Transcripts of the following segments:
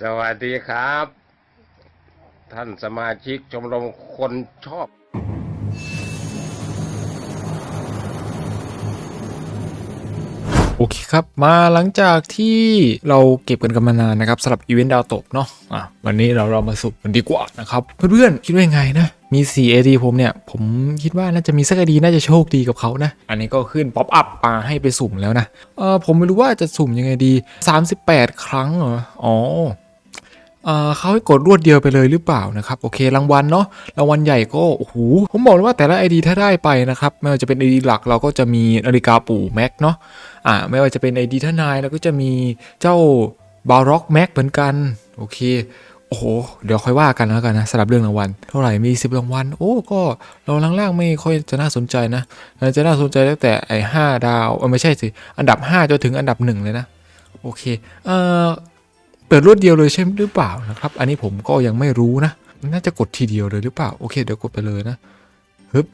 สวัสดีครับ ท่านสมาชิกชมรมคนชอบ โอเคครับมาหลังจากที่เราเก็บกันกันมานานนะครับสำหรับอีเวนต์ดาวตกเนาะอะวันนี้เราเรามาสุกกันดีกว่านะครับ เพื่อนๆ คิดว่ายังไงนะมี 4 AD ผมเนี่ย ผมคิดว่าน่าจะมีสัก AD น่าจะโชคดีกับเขานะ อันนี้ก็ขึ้นป๊อปอัพมาให้ไปสุ่มแล้วนะ เออผมไม่รู้ว่าจะสุ่มยังไงดี 38 ครั้งเหรอ อ๋อ เขาให้กดรวดเดียวไปเลยหรือเปล่านะครับโอเครางวัลเนาะรางวัลใหญ่ก็โอ้โหผมบอกเลยว่าแต่ละ ID ถ้าได้ไปนะครับไม่ว่าจะเป็น ID หลักเราก็จะมีนาฬิกาปู่แม็กเนาะอ่าไม่ว่าจะเป็น ID ทนายเราก็จะมีเจ้าบาร็อกแม็กเหมือนกันโอเคโอ้โหเดี๋ยวค่อยว่ากันแล้วกันนะสำหรับเรื่องรางวัลเท่าไหร่มี 10รางวัลโอ้ก็เราล่างๆไม่ค่อยจะน่าสนใจนะจะน่าสนใจตั้งแต่ไอ้ห้าดาวเออไม่ใช่สิอันดับ 5จนถึงอันดับ1เลยนะโอเคเอ่อ ปิดรวดเดียวเลยใช่หรือเปล่านะครับ อันนี้ผมก็ยังไม่รู้นะ น่าจะกดทีเดียวเลยหรือเปล่า โอเค เดี๋ยวกดไปเลยนะ ฮึบ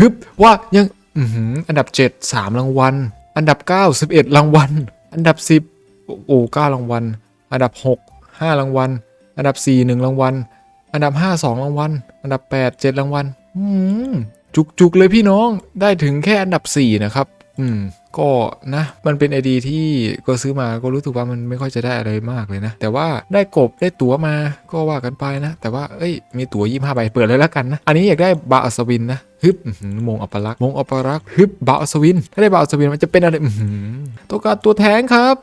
ฮึบ ว่ายัง อืออันดับ 7 3 รางวัล อันดับ 9 11 รางวัล อันดับ 10โอ้โอ้9รางวัล อันดับ 6 5 รางวัล อันดับ 4 1 รางวัล อันดับ 5 2 รางวัล อันดับ 8 7 รางวัล อืมจุกๆเลยพี่น้อง ได้ถึงแค่อันดับ 4 นะครับ อืม ก็นะ มันเป็นไอดีที่ก็ซื้อมาก็รู้สึกว่ามันไม่ค่อยจะได้อะไรมากเลยนะ แต่ว่าได้กบได้ตั๋วมาก็ว่ากันไปนะ แต่ว่าเอ้ยมีตั๋วยี่ห้าใบเปิดเลยแล้วกันนะ อันนี้อยากได้บาอัศวินนะฮึบมงอัปลักษ์มงอัปลักษ์ฮึบบาอัศวิน ถ้าได้บาอัศวินมันจะเป็นอะไรตัวการตัวแทงครับ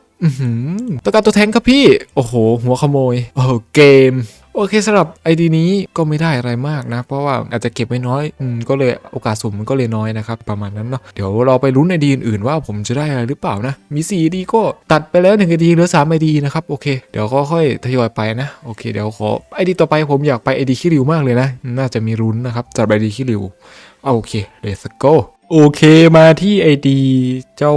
ตัวการตัวแทงครับพี่ โอ้โห หัวขโมย โอ้โห เกม โอเคสำหรับไอดีนี้ก็ไม่ได้อะไรมากนะ เพราะว่าอาจจะเก็บไว้น้อยอืมก็เลยโอกาสสุ่มมันก็เลยน้อยนะครับ ประมาณนั้นเนาะเดี๋ยวเราไปลุ้นไอดีอื่นๆว่าผมจะได้อะไรหรือเปล่านะ มี4ดีก็ตัดไปแล้ว1ไอดีเหลือ3ไอดีนะครับโอเค เดี๋ยวก็ค่อยทยอยไปนะโอเคเดี๋ยวขอไอดีต่อไปผมอยากไปไอดีคิริวมากเลยนะ น่าจะมีรุ้นนะครับสำหรับไอดีคิริวโอเค let's go โอเคมาที่ไอดีเจ้า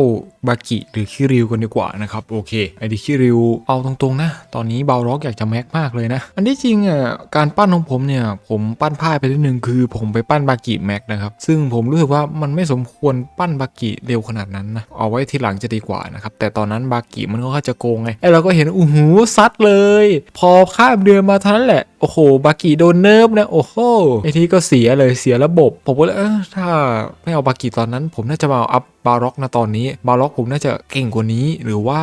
บากิหรือคิริวกันดีกว่านะครับโอเคไอดีคิริวเอาตรงๆนะ ตอนนี้เบาร็อกอยากจะแม็กมากเลยนะ อันที่จริงอะการปั้นของผมเนี่ย ผมปั้นพลาดไปนิดนึงคือ ผมไปปั้นบากิแม็กนะครับซึ่งผมรู้สึกว่ามันไม่สมควรปั้นบากิเร็วขนาดนั้นนะเอาไว้ทีหลังจะดีกว่านะครับแต่ตอนนั้นบากิมันก็ค่อนจะโกงไงไอเราก็เห็นอู้หูซัดเลย พอข้ามเดือนมาเท่านั้นแหละโอ้โห บากิโดนเนิร์ฟนะ โอ้โหไอทีก็เสียเลยเสียระบบ ผมก็เลยเออถ้าไม่เอาบากิตอนนั้น ผมน่าจะมาเอาอัพบาร็อกนะตอนนี้ บาร็อกผมน่าจะเก่งกว่านี้ หรือว่า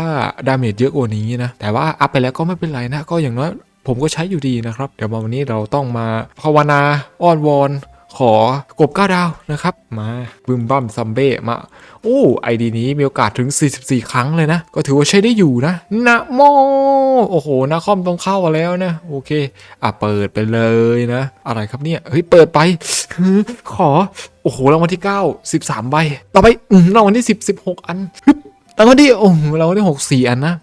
ดาเมจเยอะกว่านี้นะ แต่ว่าอัพไปแล้วก็ไม่เป็นไรนะ ก็อย่างน้อยผมก็ใช้อยู่ดีนะครับ เดี๋ยววันนี้เราต้องมาภาวนาอ้อนวอน ขอกบก้าดาวนะครับ มาบึมบัมซัมเบ้มา โอ้ไอดีนี้มีโอกาสถึง 44 ครั้งเลยนะ ก็ถือว่าใช้ได้อยู่นะนะโม โอ้โหนาคอมต้องเข้าแล้วนะ โอเค อะ เปิดไปเลยนะ อะไรครับเนี่ย เฮ้ย เปิดไป ขอ โอ้โหรางวัลที่ 9 13 ใบ ต่อไปอืมรางวัลที่ 10 16 อันฮึบรางวัลที่โอ้รางวัลที่ 6 4 อันนะ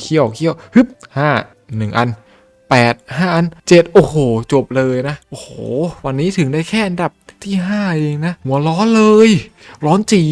เขี้ยวเขี้ยวฮึบ5 1 อัน 8 5 อัน 7 โอ้โห จบเลยนะ โอ้โห วันนี้ถึงได้แค่อันดับที่ 5 เองนะ หัวร้อนเลย ร้อนจี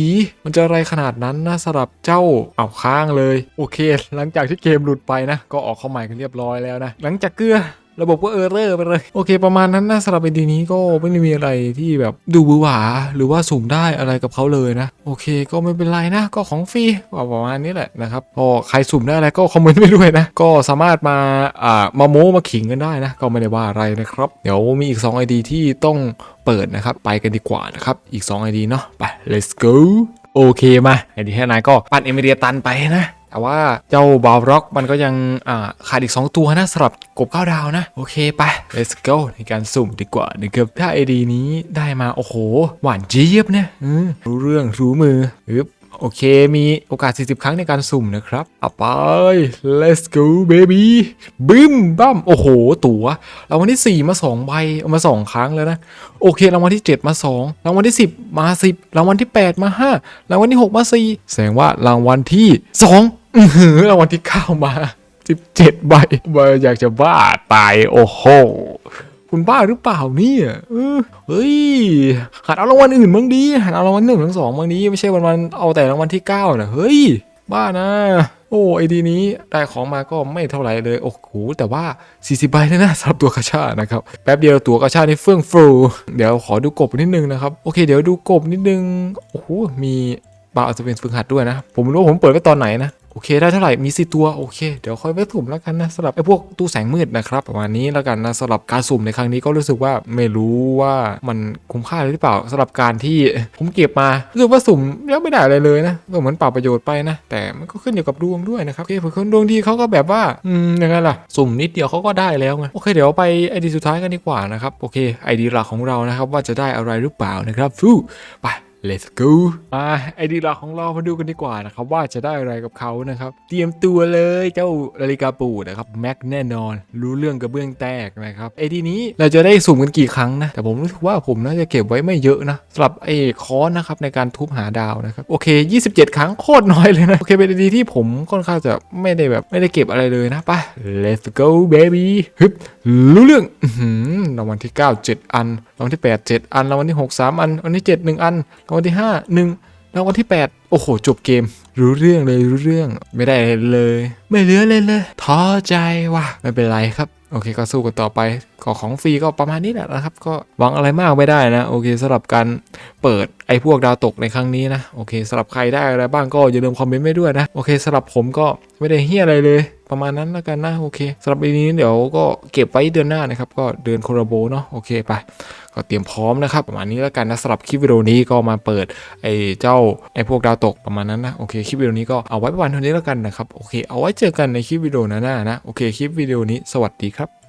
มันจะอะไรขนาดนั้นนะสำหรับเจ้าเอาค้างเลย โอเค หลังจากที่เกมหลุดไปนะ ก็ออกเข้าใหม่กันเรียบร้อยแล้วนะ หลังจากเกลือ ระบบก็เออร์เรอร์ไปเลย โอเคประมาณนั้นนะสำหรับไอดีนี้ก็ไม่ได้มีอะไรที่แบบดูบือหวาหรือว่าสุ่มได้อะไรกับเขาเลยนะ โอเคก็ไม่เป็นไรนะ ก็ของฟรีก็ประมาณนี้แหละนะครับก็ใครสุ่มได้อะไรก็คอมเมนต์ไว้ด้วยนะ ก็สามารถมาอ่ามาโม้มาขิงกันได้นะ ก็ไม่ได้ว่าอะไรนะครับ เดี๋ยวมีอีก 2 ID ที่ต้องเปิดนะครับ ไปกันดีกว่านะครับ อีก 2 ID เนาะไป let's go โอเคมาไอดีแค่นายก็ปั่นเอเมเรียตันไปนะ แต่ว่าเจ้าบาร็อกมันก็ยังขาดอีก 2 ตัวนะสำหรับกบก้าดาวนะ โอเคไป let's go ในการสุ่มดีกว่านะครับถ้าไอดีนี้ได้มา โอ้โห หวานเจี๊ยบเนี่ยรู้เรื่องรู้มืออึบโอเค มีโอกาส 40 ครั้งในการสุ่มนะครับเอาไป let's go baby บึ้มบั้ม โอ้โห ตัวรางวัลที่ 4 มา 2 ใบเอามา 2 ครั้งแล้วนะ โอเค รางวัลที่ 7 มา 2 รางวัลที่ 10 มา 10 รางวัลที่ 8 มา 5 รางวัลที่ 6 มา 4 แสดงว่ารางวัลที่ 2 อือหือรางวัลที่9มา17ใบใบอยากจะบ้าตายโอ้โหคุณบ้าหรือเปล่าเนี่ยเฮ้ยหัดเอารางวัลอื่นบ้างดีหัดเอารางวัลหนึ่งทั้งสองบ้างดีไม่ใช่วันวันๆเอาแต่รางวัลที่เก้านะเฮ้ย บ้านะ โอ้ไอดีนี้ได้ของมาก็ไม่เท่าไหร่เลย โอ้โห แต่ว่า 40ใบเลยนะสำหรับตัวกระชานะครับ แป๊บเดียวตัวกระชานี่เฟื่องฟูเดี๋ยวขอดูกบนิดนึงนะครับ โอเค เดี๋ยวดูกบนิดนึง โอ้โห มีบาอาจจะเป็นฝึกหัดด้วยนะ ผมไม่รู้ผมเปิดไว้ตอนไหนนะ เคได้เท่าไหร่มีสิตัวโอเคเดี๋ยวค่อยไปสุ่มแล้วกันนะสำหรับไอ้พวกตู้แสงมืดนะครับประมาณนี้แล้วกันนะสำหรับการสุ่มในครั้งนี้ก็รู้สึกว่าไม่รู้ว่ามันคุ้มค่าหรือเปล่าสำหรับการที่ผมเก็บมารู้สึกว่าสุ่มแล้วไม่ได้อะไรเลยนะก็เหมือนเปล่าประโยชน์ไปนะ แต่มันก็ขึ้นอยู่กับดวงด้วยนะครับโอเคเผื่อคนดวงดีเขาก็แบบว่าอืมยังไงล่ะสุ่มนิดเดียวเขาก็ได้แล้วไงโอเคเดี๋ยวไปไอดีสุดท้ายกันดีกว่านะครับโอเคไอดีหลักของเรานะครับว่าจะได้อะไรหรือเปล่านะครับฟูไป let's go อ่าไอดีหลักของเรามาดูกันดีกว่านะครับ ว่าจะได้อะไรกับเขานะครับ เตรียมตัวเลยเจ้านาฬิกาปูนะครับแม็กแน่นอน รู้เรื่องกระเบื้องแตกนะครับไอดีนี้เราจะได้สุ่มกันกี่ครั้งนะ แต่ผมรู้สึกว่าผมน่าจะเก็บไว้ไม่เยอะนะสำหรับไอคอนนะครับในการทุบหาดาวนะครับโอเค 27 ครั้งโคตรน้อยเลยนะโอเคเป็นไอดีที่ผมค่อนข้างจะไม่ได้แบบไม่ได้เก็บอะไรเลยนะไป let's go baby ฮึบรู้เรื่องรางวัลที่ 9 7 อันรางวัลที่ 8 7 อันรางวัลที่ 6 3 อันรางวัลที่ 7 1 อันรางวัลที่5 1รางวัลที่ 8 โอ้โห จบเกม รู้เรื่องเลย รู้เรื่อง ไม่ได้เลย ไม่เหลือเลยเลย ท้อใจว่ะ ไม่เป็นไรครับ โอเค ก็สู้กันต่อไปก็ของฟรีก็ประมาณนี้แหละนะครับ ก็หวังอะไรมากไม่ได้นะ โอเคสำหรับการเปิดไอ้พวกดาวตกในครั้งนี้นะ โอเคสำหรับใครได้อะไรบ้างก็อย่าลืมคอมเมนต์ไว้ด้วยนะ โอเคสำหรับผมก็ไม่ได้เฮี้ยอะไรเลย ประมาณนั้นแล้วกันนะ โอเคสำหรับปีนี้เดี๋ยวก็เก็บไว้เดือนหน้านะครับ ก็เดือนโคราโบเนาะ โอเคไป ก็เตรียมพร้อมนะครับ ประมาณนี้แล้วกันนะสำหรับคลิปวิดีโอนี้ก็มาเปิดไอ้เจ้าไอ้พวกดาวตกประมาณนั้นนะโอเคคลิปวิดีโอนี้ก็เอาไว้ประมาณเท่านี้แล้วกันนะครับโอเคเอาไว้เจอกันในคลิปวิดีโอหน้าๆนะโอเคคลิปวิดีโอนี้สวัสดีครับ